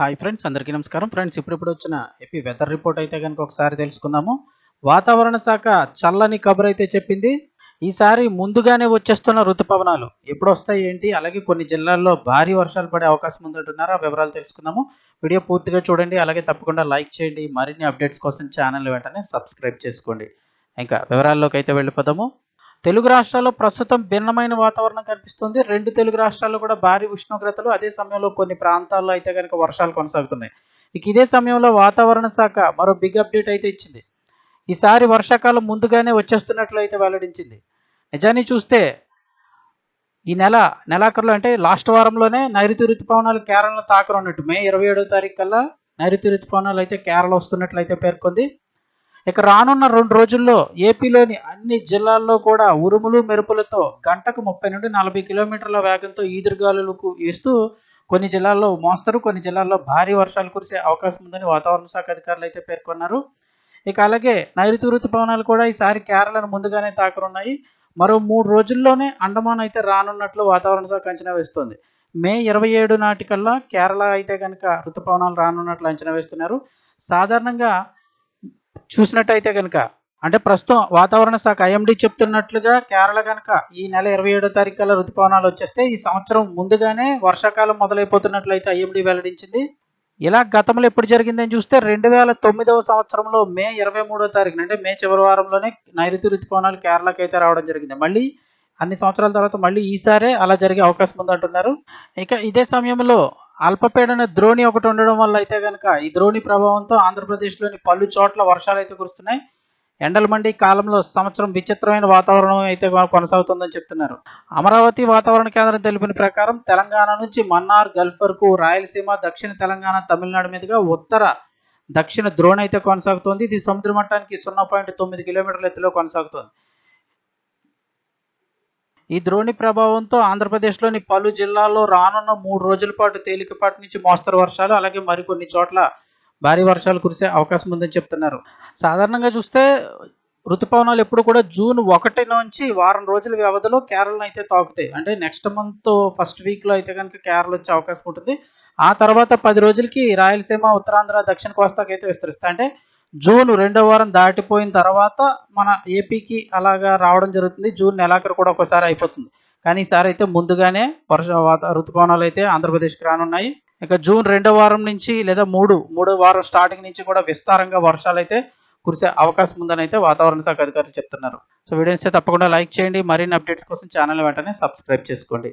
Hi friends అందరికీ నమస్కారం. Friends ఇప్పుడిప్పుడు వచ్చిన ఏపీ వెదర్ రిపోర్ట్ అయితే కనుక ఒకసారి తెలుసుకుందాము. వాతావరణ శాఖ చల్లని కబురు అయితే చెప్పింది. ఈసారి ముందుగానే వచ్చేస్తున్న ఋతుపవనాలు ఎప్పుడు వస్తాయి ఏంటి? అలాగే కొన్ని జిల్లాల్లో భారీ వర్షాలు పడే అవకాశం ఉందంటున్నారు? ఆ వివరాలు తెలుసుకుందాము. వీడియో పూర్తిగా చూడండి. అలాగే తప్పకుండా లైక్ చేయండి. మరిన్ని అప్డేట్స్ కోసం ఛానల్ వెంటనే సబ్స్క్రైబ్ చేసుకోండి. ఇంకా వివరాల్లోకి అయితే వెళ్ళిపోదాము. తెలుగు రాష్ట్రాల్లో ప్రస్తుతం భిన్నమైన వాతావరణం కనిపిస్తుంది. రెండు తెలుగు రాష్ట్రాల్లో కూడా భారీ ఉష్ణోగ్రతలు అదే సమయంలో కొన్ని ప్రాంతాల్లో అయితే కనుక వర్షాలు కొనసాగుతున్నాయి. ఇక ఇదే సమయంలో వాతావరణ శాఖ మరో బిగ్ అప్డేట్ అయితే ఇచ్చింది. ఈసారి వర్షాకాలం ముందుగానే వచ్చేస్తున్నట్లు అయితే వెల్లడించింది. నిజాన్ని చూస్తే ఈ నెల నెలాఖరులో అంటే లాస్ట్ వారంలోనే నైరుతి ఋతుపవనాలు కేరళలో తాకనున్నట్టు. మే ఇరవై ఏడో తారీఖు కల్లా నైరుతి ఋతుపవనాలు అయితే కేరళ వస్తున్నట్లు అయితే పేర్కొంది. ఇక రానున్న రెండు రోజుల్లో ఏపీలోని అన్ని జిల్లాల్లో కూడా ఉరుములు మెరుపులతో గంటకు ముప్పై నుండి నలభై కిలోమీటర్ల వేగంతో ఈదురుగాలులకు వేస్తూ కొన్ని జిల్లాల్లో మోస్తరు కొన్ని జిల్లాల్లో భారీ వర్షాలు కురిసే అవకాశం ఉందని వాతావరణ శాఖ అధికారులు అయితే పేర్కొన్నారు. ఇక అలాగే నైరుతి ఋతుపవనాలు కూడా ఈసారి కేరళను ముందుగానే తాకనున్నాయి. మరో మూడు రోజుల్లోనే అండమాన్ అయితే రానున్నట్లు వాతావరణ శాఖ అంచనా వేస్తుంది. మే ఇరవై ఏడు నాటికల్లా కేరళ అయితే కనుక ఋతుపవనాలు రానున్నట్లు అంచనా వేస్తున్నారు. సాధారణంగా చూసినట్టయితే కనుక అంటే ప్రస్తుతం వాతావరణ శాఖ ఐఎండి చెప్తున్నట్లుగా కేరళ కనుక ఈ నెల ఇరవై ఏడో తారీఖు కల్లా ఋతుపవనాలు వచ్చేస్తే ఈ సంవత్సరం ముందుగానే వర్షాకాలం మొదలైపోతున్నట్లయితే ఐఎండి వెల్లడించింది. ఇలా గతంలో ఎప్పుడు జరిగిందని చూస్తే రెండు వేల తొమ్మిదవ సంవత్సరంలో మే ఇరవై మూడో తారీఖున అంటే మే చివరి వారంలోనే నైరుతి రుతుపవనాలు కేరళకి అయితే రావడం జరిగింది. మళ్ళీ అన్ని సంవత్సరాల తర్వాత మళ్ళీ ఈసారే అలా జరిగే అవకాశం ఉందంటున్నారు. ఇక ఇదే సమయంలో అల్పపీడన ద్రోణి ఒకటి ఉండడం వల్ల అయితే కనుక ఈ ద్రోణి ప్రభావంతో ఆంధ్రప్రదేశ్లోని పలు చోట్ల వర్షాలు అయితే కురుస్తున్నాయి. ఎండల మండి కాలంలో సంవత్సరం విచిత్రమైన వాతావరణం అయితే కొనసాగుతుందని చెప్తున్నారు. అమరావతి వాతావరణ కేంద్రం తెలిపిన ప్రకారం తెలంగాణ నుంచి మన్నార్ గల్ఫ్ వరకు రాయలసీమ దక్షిణ తెలంగాణ తమిళనాడు మీదుగా ఉత్తర దక్షిణ ద్రోణి అయితే కొనసాగుతోంది. ఇది సముద్ర మట్టానికి సున్నా పాయింట్ తొమ్మిది కిలోమీటర్ల ఎత్తులో కొనసాగుతోంది. ఈ ద్రోణి ప్రభావంతో ఆంధ్రప్రదేశ్లోని పలు జిల్లాల్లో రానున్న మూడు రోజుల పాటు తేలికపాటి నుంచి మోస్తరు వర్షాలు అలాగే మరికొన్ని చోట్ల భారీ వర్షాలు కురిసే అవకాశం ఉందని చెప్తున్నారు. సాధారణంగా చూస్తే ఋతుపవనాలు ఎప్పుడు కూడా జూన్ ఒకటి నుంచి వారం రోజుల వ్యవధిలో కేరళను అయితే తాకుతాయి. అంటే నెక్స్ట్ మంత్ ఫస్ట్ వీక్లో అయితే కనుక కేరళ వచ్చే అవకాశం ఉంటుంది. ఆ తర్వాత పది రోజులకి రాయలసీమ ఉత్తరాంధ్ర దక్షిణ కోస్తాకి అయితే విస్తరిస్తాయి. అంటే జూన్ రెండో వారం దాటిపోయిన తర్వాత మన ఏపీకి అలాగా రావడం జరుగుతుంది. జూన్ నెలాఖరు కూడా ఒకసారి అయిపోతుంది. కానీ ఈసారి అయితే ముందుగానే వర్ష వాత ఋతుపవనాలు అయితే ఆంధ్రప్రదేశ్కి రానున్నాయి. ఇక జూన్ రెండో వారం నుంచి లేదా మూడు మూడో వారం స్టార్టింగ్ నుంచి కూడా విస్తారంగా వర్షాలు అయితే కురిసే అవకాశం ఉందని అయితే వాతావరణ శాఖ అధికారులు చెప్తున్నారు. సో వీడియోస్ తప్పకుండా లైక్ చేయండి. మరిన్ని అప్డేట్స్ కోసం ఛానల్ వెంటనే సబ్స్క్రైబ్ చేసుకోండి.